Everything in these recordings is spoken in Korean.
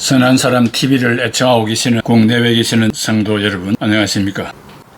선한 사람 TV를 애청하고 계시는 국내외 계시는 성도 여러분 안녕하십니까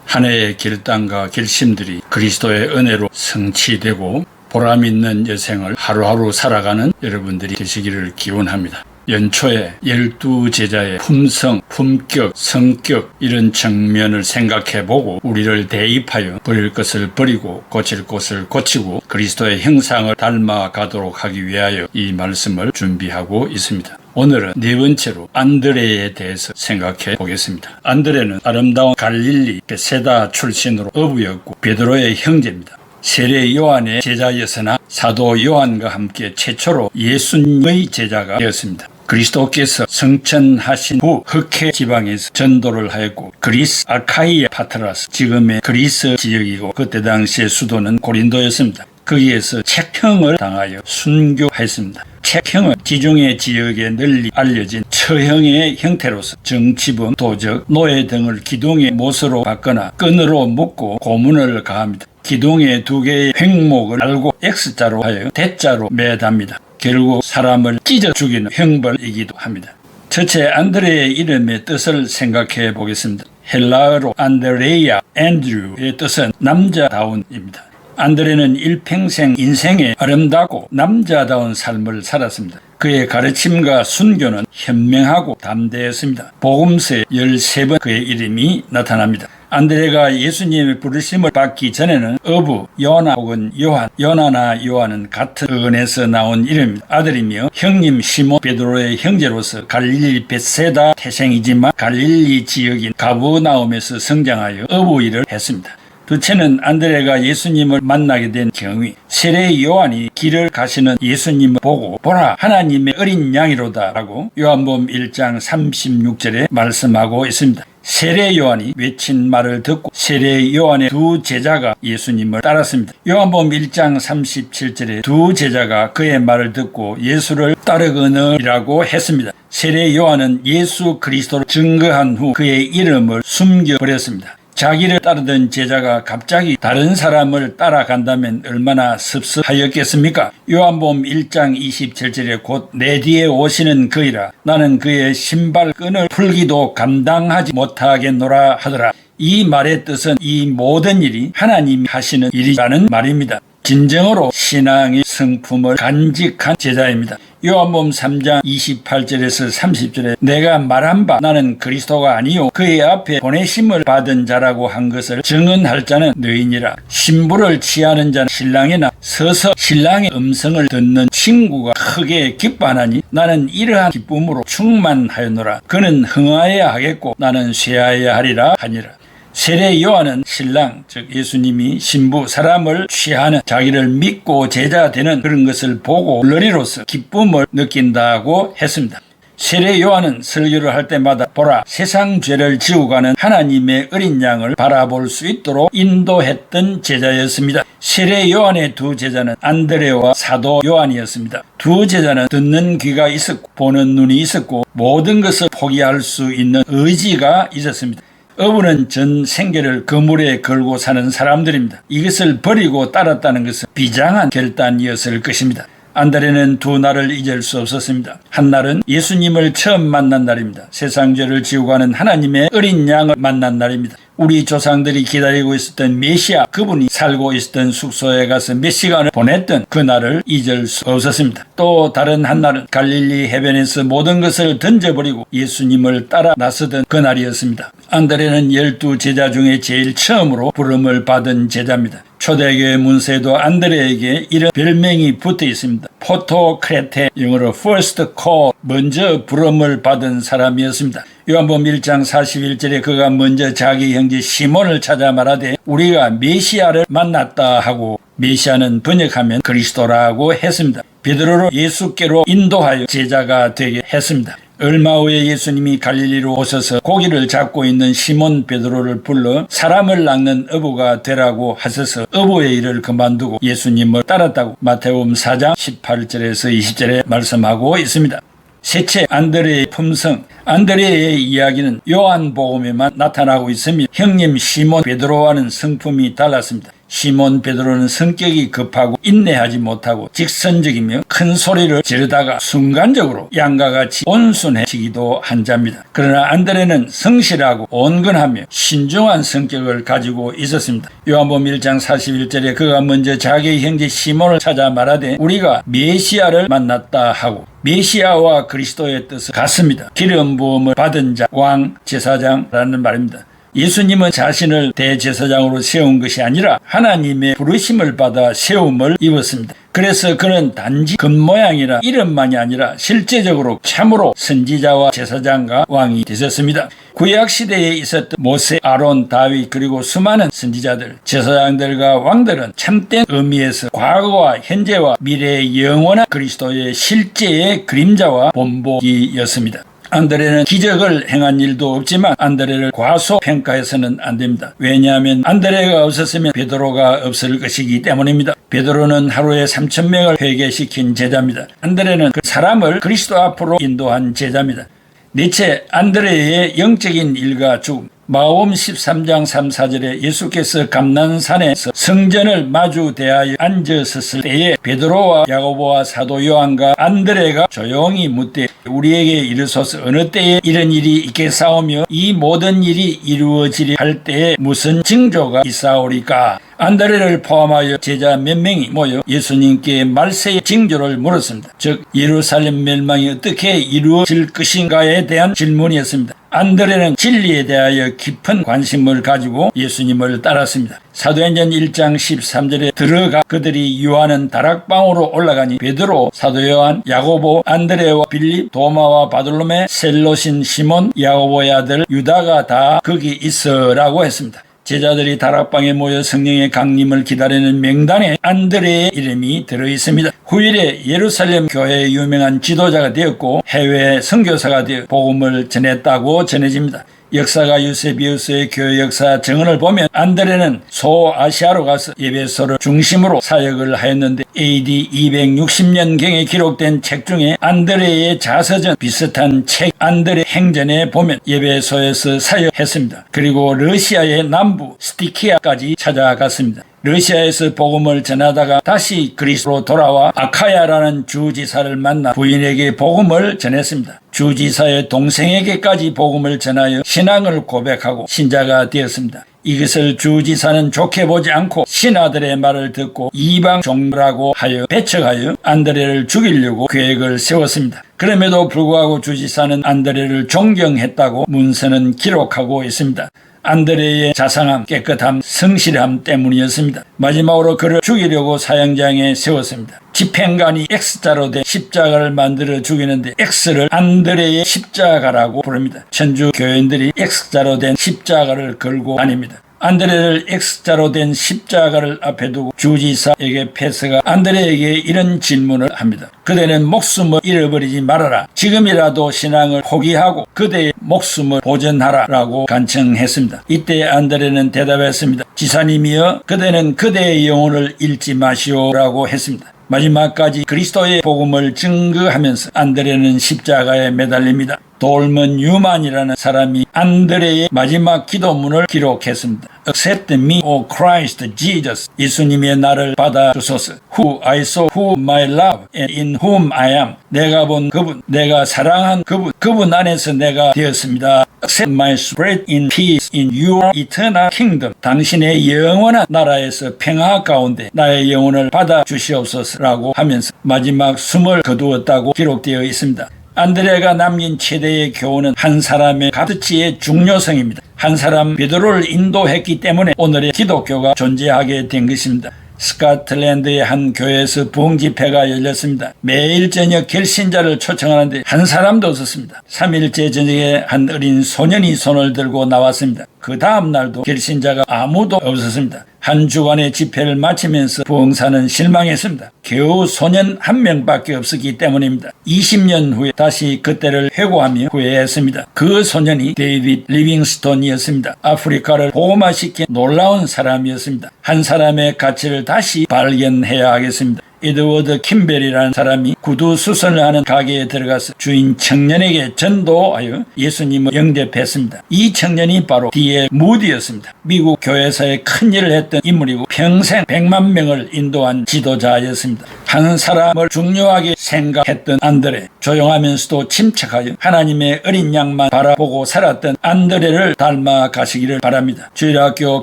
한 해의 결단과 결심들이 그리스도의 은혜로 성취되고 보람 있는 여생을 하루하루 살아가는 여러분들이 되시기를 기원합니다. 연초에 열두 제자의 품성, 품격, 성격 이런 측면을 생각해보고 우리를 대입하여 버릴 것을 버리고 고칠 것을 고치고 그리스도의 형상을 닮아가도록 하기 위하여 이 말씀을 준비하고 있습니다. 오늘은 네 번째로 안드레에 대해서 생각해 보겠습니다. 안드레는 아름다운 갈릴리 베세다 출신으로 어부였고 베드로의 형제입니다. 세례 요한의 제자였으나 사도 요한과 함께 최초로 예수님의 제자가 되었습니다. 그리스도께서 성천하신 후 흑해 지방에서 전도를 하였고 그리스 아카이아 파트라스 지금의 그리스 지역이고 그때 당시의 수도는 고린도였습니다. 거기에서 책형을 당하여 순교했습니다. 책형은 지중해 지역에 널리 알려진 처형의 형태로서 정치범, 도적, 노예 등을 기둥의 못으로 받거나 끈으로 묶고 고문을 가합니다. 기둥의 두 개의 횡목을 알고 X자로 하여 대자로 매답니다. 결국 사람을 찢어 죽이는 형벌이기도 합니다. 첫째 안드레의 이름의 뜻을 생각해 보겠습니다. 헬라어로 안드레이아, 앤드류의 뜻은 남자다운입니다. 안드레는 일평생 인생에 아름답고 남자다운 삶을 살았습니다. 그의 가르침과 순교는 현명하고 담대했습니다. 복음서에 13번 그의 이름이 나타납니다. 안드레가 예수님의 부르심을 받기 전에는 어부 요나 혹은 요한, 요나나 요한은 같은 은에서 나온 이름입니다. 아들이며 형님 시몬 베드로의 형제로서 갈릴리 베세다 태생이지만 갈릴리 지역인 가브나움에서 성장하여 어부 일을 했습니다. 둘째는 안드레가 예수님을 만나게 된 경위. 세례 요한이 길을 가시는 예수님을 보고 보라 하나님의 어린 양이로다 라고 요한복음 1장 36절에 말씀하고 있습니다. 세례 요한이 외친 말을 듣고 세례 요한의 두 제자가 예수님을 따랐습니다. 요한복음 1장 37절에 두 제자가 그의 말을 듣고 예수를 따르거느라고 했습니다. 세례 요한은 예수 그리스도를 증거한 후 그의 이름을 숨겨버렸습니다. 자기를 따르던 제자가 갑자기 다른 사람을 따라간다면 얼마나 섭섭하였겠습니까? 요한복음 1장 27절에 곧 내 뒤에 오시는 그이라 나는 그의 신발끈을 풀기도 감당하지 못하겠노라 하더라. 이 말의 뜻은 이 모든 일이 하나님이 하시는 일이라는 말입니다. 진정으로 신앙의 성품을 간직한 제자입니다. 요한복음 3장 28절에서 30절에 내가 말한 바 나는 그리스도가 아니요 그의 앞에 보내심을 받은 자라고 한 것을 증언할 자는 너희니라. 신부를 취하는 자는 신랑이나 서서 신랑의 음성을 듣는 친구가 크게 기뻐하나니 나는 이러한 기쁨으로 충만하였노라. 그는 흥하여야 하겠고 나는 쇠하여야 하리라 하니라 세례 요한은 신랑 즉 예수님이 신부 사람을 취하는 자기를 믿고 제자 되는 그런 것을 보고 물러리로서 기쁨을 느낀다고 했습니다. 세례 요한은 설교를 할 때마다 보라 세상 죄를 지우가는 하나님의 어린 양을 바라볼 수 있도록 인도했던 제자였습니다. 세례 요한의 두 제자는 안드레와 사도 요한이었습니다. 두 제자는 듣는 귀가 있었고 보는 눈이 있었고 모든 것을 포기할 수 있는 의지가 있었습니다. 어부는 전 생계를 그물에 걸고 사는 사람들입니다. 이것을 버리고 따랐다는 것은 비장한 결단이었을 것입니다. 안드레는 두 날을 잊을 수 없었습니다. 한 날은 예수님을 처음 만난 날입니다. 세상 죄를 지우고 하는 하나님의 어린 양을 만난 날입니다. 우리 조상들이 기다리고 있었던 메시아 그분이 살고 있었던 숙소에 가서 몇 시간을 보냈던 그날을 잊을 수 없었습니다. 또 다른 한날은 갈릴리 해변에서 모든 것을 던져버리고 예수님을 따라 나서던 그날이었습니다. 안드레는 열두 제자 중에 제일 처음으로 부름을 받은 제자입니다. 초대교회 문세도 안드레에게 이런 별명이 붙어 있습니다. 포토크레테 영어로 first call 먼저 부름을 받은 사람이었습니다. 요한복음 1장 41절에 그가 먼저 자기 형제 시몬을 찾아 말하되 우리가 메시아를 만났다 하고 메시아는 번역하면 그리스도라고 했습니다. 베드로를 예수께로 인도하여 제자가 되게 했습니다. 얼마 후에 예수님이 갈릴리로 오셔서 고기를 잡고 있는 시몬 베드로를 불러 사람을 낚는 어부가 되라고 하셔서 어부의 일을 그만두고 예수님을 따랐다고 마태복음 4장 18절에서 20절에 말씀하고 있습니다. 셋째 안드레의 품성 안드레의 이야기는 요한복음에만 나타나고 있으며 형님 시몬 베드로와는 성품이 달랐습니다. 시몬 베드로는 성격이 급하고 인내하지 못하고 직선적이며 큰 소리를 지르다가 순간적으로 양과 같이 온순해지기도 한 자입니다. 그러나 안드레는 성실하고 온건하며 신중한 성격을 가지고 있었습니다. 요한복음 1장 41절에 그가 먼저 자기의 형제 시몬을 찾아 말하되 우리가 메시아를 만났다 하고 메시아와 그리스도의 뜻을 같습니다. 기름 부음을 받은 자, 왕, 제사장라는 말입니다. 예수님은 자신을 대제사장으로 세운 것이 아니라 하나님의 부르심을 받아 세움을 입었습니다. 그래서 그는 단지 겉모양이나 이름만이 아니라 실제적으로 참으로 선지자와 제사장과 왕이 되셨습니다. 구약 시대에 있었던 모세, 아론, 다윗 그리고 수많은 선지자들, 제사장들과 왕들은 참된 의미에서 과거와 현재와 미래의 영원한 그리스도의 실제의 그림자와 본보기였습니다. 안드레는 기적을 행한 일도 없지만 안드레를 과소평가해서는 안 됩니다. 왜냐하면 안드레가 없었으면 베드로가 없을 것이기 때문입니다. 베드로는 하루에 3천 명을 회개시킨 제자입니다. 안드레는 그 사람을 그리스도 앞으로 인도한 제자입니다. 니체 안드레의 영적인 일과 죽음 마음 13장 3, 4절에 예수께서 감난산에서 성전을 마주 대하여 앉으셨을 때에 베드로와 야고보와 사도 요한과 안드레가 조용히 묻되 우리에게 이르소서 어느 때에 이런 일이 있겠사오며 이 모든 일이 이루어지리 할 때에 무슨 징조가 있사오리까 안드레를 포함하여 제자 몇 명이 모여 예수님께 말세의 징조를 물었습니다. 즉 예루살렘 멸망이 어떻게 이루어질 것인가에 대한 질문이었습니다. 안드레는 진리에 대하여 깊은 관심을 가지고 예수님을 따랐습니다. 사도행전 1장 13절에 들어가 그들이 요한은 다락방으로 올라가니 베드로, 사도 요한, 야고보, 안드레와 빌립, 도마와 바돌로메, 셀로신 시몬, 야고보의 아들 유다가 다 거기 있어라고 했습니다. 제자들이 다락방에 모여 성령의 강림을 기다리는 명단에 안드레의 이름이 들어 있습니다. 후일에 예루살렘 교회의 유명한 지도자가 되었고 해외 선교사가 되어 복음을 전했다고 전해집니다. 역사가 유세비우스의 교회 역사 정언을 보면 안드레는 소아시아로 가서 예배소를 중심으로 사역을 하였는데 AD 260년경에 기록된 책 중에 안드레의 자서전 비슷한 책 안드레 행전에 보면 예배소에서 사역했습니다. 그리고 러시아의 남부 스티키아까지 찾아갔습니다. 러시아에서 복음을 전하다가 다시 그리스로 돌아와 아카야라는 주지사를 만나 부인에게 복음을 전했습니다. 주지사의 동생에게까지 복음을 전하여 신앙을 고백하고 신자가 되었습니다. 이것을 주지사는 좋게 보지 않고 신하들의 말을 듣고 이방 종라고 하여 배척하여 안드레를 죽이려고 계획을 세웠습니다. 그럼에도 불구하고 주지사는 안드레를 존경했다고 문서는 기록하고 있습니다. 안드레의 자상함, 깨끗함, 성실함 때문이었습니다. 마지막으로 그를 죽이려고 사형장에 세웠습니다. 집행관이 X자로 된 십자가를 만들어 죽이는데 X를 안드레의 십자가라고 부릅니다. 천주 교인들이 X자로 된 십자가를 걸고 다닙니다. 안드레를 X자로 된 십자가를 앞에 두고 주지사에게 페스가 안드레에게 이런 질문을 합니다. 그대는 목숨을 잃어버리지 말아라. 지금이라도 신앙을 포기하고 그대의 목숨을 보전하라 라고 간청했습니다. 이때 안드레는 대답했습니다. 지사님이여 그대는 그대의 영혼을 잃지 마시오라고 했습니다. 마지막까지 그리스도의 복음을 증거하면서 안드레는 십자가에 매달립니다. 돌먼 유만이라는 사람이 안드레의 마지막 기도문을 기록했습니다. Accept me, O Christ Jesus. 예수님의 나를 받아주소서. Who I saw, who my love, and in whom I am. 내가 본 그분, 내가 사랑한 그분, 그분 안에서 내가 되었습니다. Accept my spirit in peace in your eternal kingdom. 당신의 영원한 나라에서 평화 가운데 나의 영혼을 받아 주시옵소서라고 하면서 마지막 숨을 거두었다고 기록되어 있습니다. 안드레가 남긴 최대의 교훈은 한 사람의 가르치의 중요성입니다. 한 사람 베드로를 인도했기 때문에 오늘의 기독교가 존재하게 된 것입니다. 스카틀랜드의 한 교회에서 부흥 집회가 열렸습니다. 매일 저녁 결신자를 초청하는데 한 사람도 없었습니다. 3일째 저녁에 한 어린 소년이 손을 들고 나왔습니다. 그 다음 날도 결신자가 아무도 없었습니다. 한 주간의 집회를 마치면서 부흥사는 실망했습니다. 겨우 소년 한 명밖에 없었기 때문입니다. 20년 후에 다시 그때를 회고하며 후회했습니다. 그 소년이 데이빗 리빙스톤이었습니다. 아프리카를 보호마시킨 놀라운 사람이었습니다. 한 사람의 가치를 다시 발견해야 하겠습니다. 에드워드 킴벨이라는 사람이 구두 수선을 하는 가게에 들어가서 주인 청년에게 전도하여 예수님을 영접했습니다. 이 청년이 바로 D.L. 무디였습니다. 미국 교회사에 큰 일을 했던 인물이고 평생 100만 명을 인도한 지도자였습니다. 한 사람을 중요하게 생각했던 안드레, 조용하면서도 침착하여 하나님의 어린 양만 바라보고 살았던 안드레를 닮아 가시기를 바랍니다. 주일학교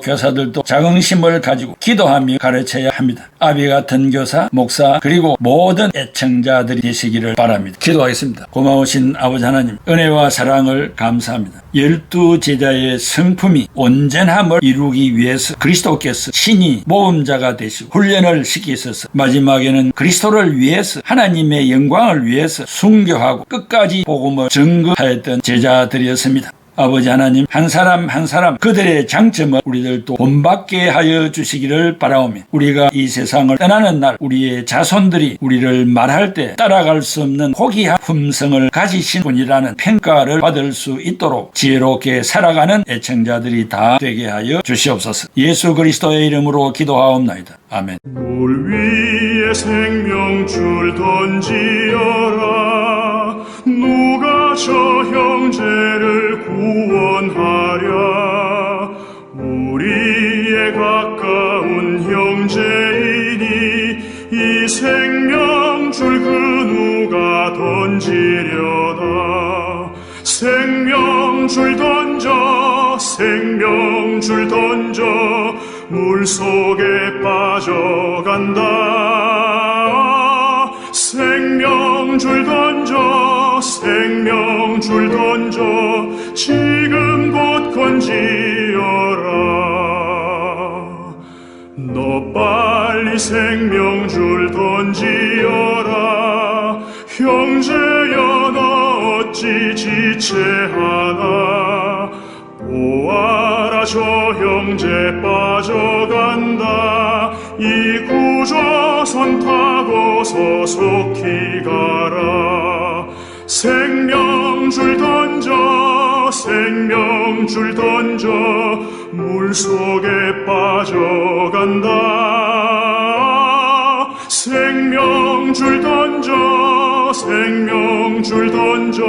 교사들도 자긍심을 가지고 기도하며 가르쳐야 합니다. 아비 같은 교사, 목사, 그리고 모든 애청자들이 되시기를 바랍니다. 기도하겠습니다. 고마우신 아버지 하나님, 은혜와 사랑을 감사합니다. 열두 제자의 성품이 온전함을 이루기 위해서 그리스도께서 신이 모험자가 되시고 훈련을 시키셔서 마지막에는 그리스도를 위해서 하나님의 영광을 위해서 순교하고 끝까지 복음을 증거하였던 제자들이었습니다. 아버지 하나님 한 사람 한 사람 그들의 장점을 우리들도 본받게 하여 주시기를 바라오며 우리가 이 세상을 떠나는 날 우리의 자손들이 우리를 말할 때 따라갈 수 없는 호기한 품성을 가지신 분이라는 평가를 받을 수 있도록 지혜롭게 살아가는 애청자들이 다 되게 하여 주시옵소서. 예수 그리스도의 이름으로 기도하옵나이다. 아멘. 물 위에 생명 줄 던지어라. 누가 저 형제를 구원하랴. 우리의 가까운 형제이니 이 생명 줄 그 누가 던지려다. 생명 줄 던져 생명 줄 던져 물 속에 빠져간다. 생명 줄 던져 생명 줄 던져 지금 곧 건지어라. 너 빨리 생명 줄 던지어라. 형제여 너 어찌 지체하나? 보아라 저 형제 빠져간다. 이 구조선 타고서 속히 가라 생명줄 던져 생명줄 던져 물속에 빠져간다. 생명줄 던져 생명줄 던져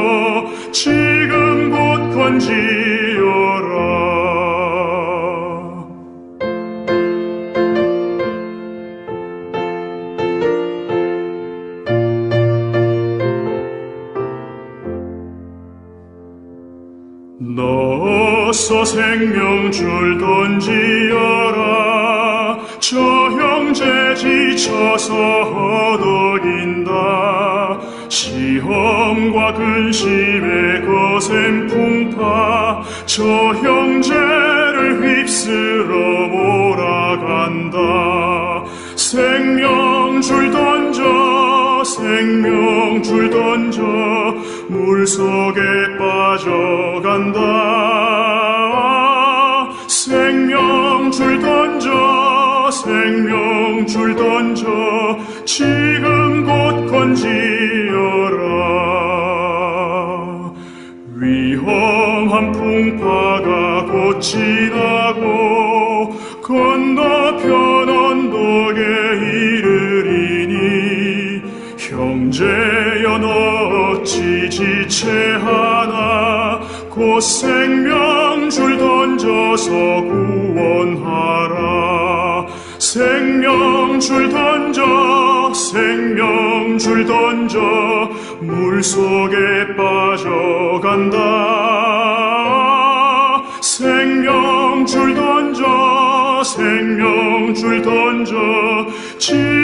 지금 곧 건지어라 너서 생명 줄 던지어라. 저 형제 지쳐서 허덕인다. 시험과 근심의 거센 풍파. 저 형제를 휩쓸어 몰아간다. 생명 줄 던져 생명줄 던져 물속에 빠져간다. 생명줄 던져 생명줄 던져 지금 곧 건지어라. 위험한 풍파가 곧 지나고 건너편 형제여 너 어찌 지체하나 곧 생명 줄 던져서 구원하라. 생명 줄 던져 생명 줄 던져 물속에 빠져간다. 생명 줄 던져 생명 줄 던져 지금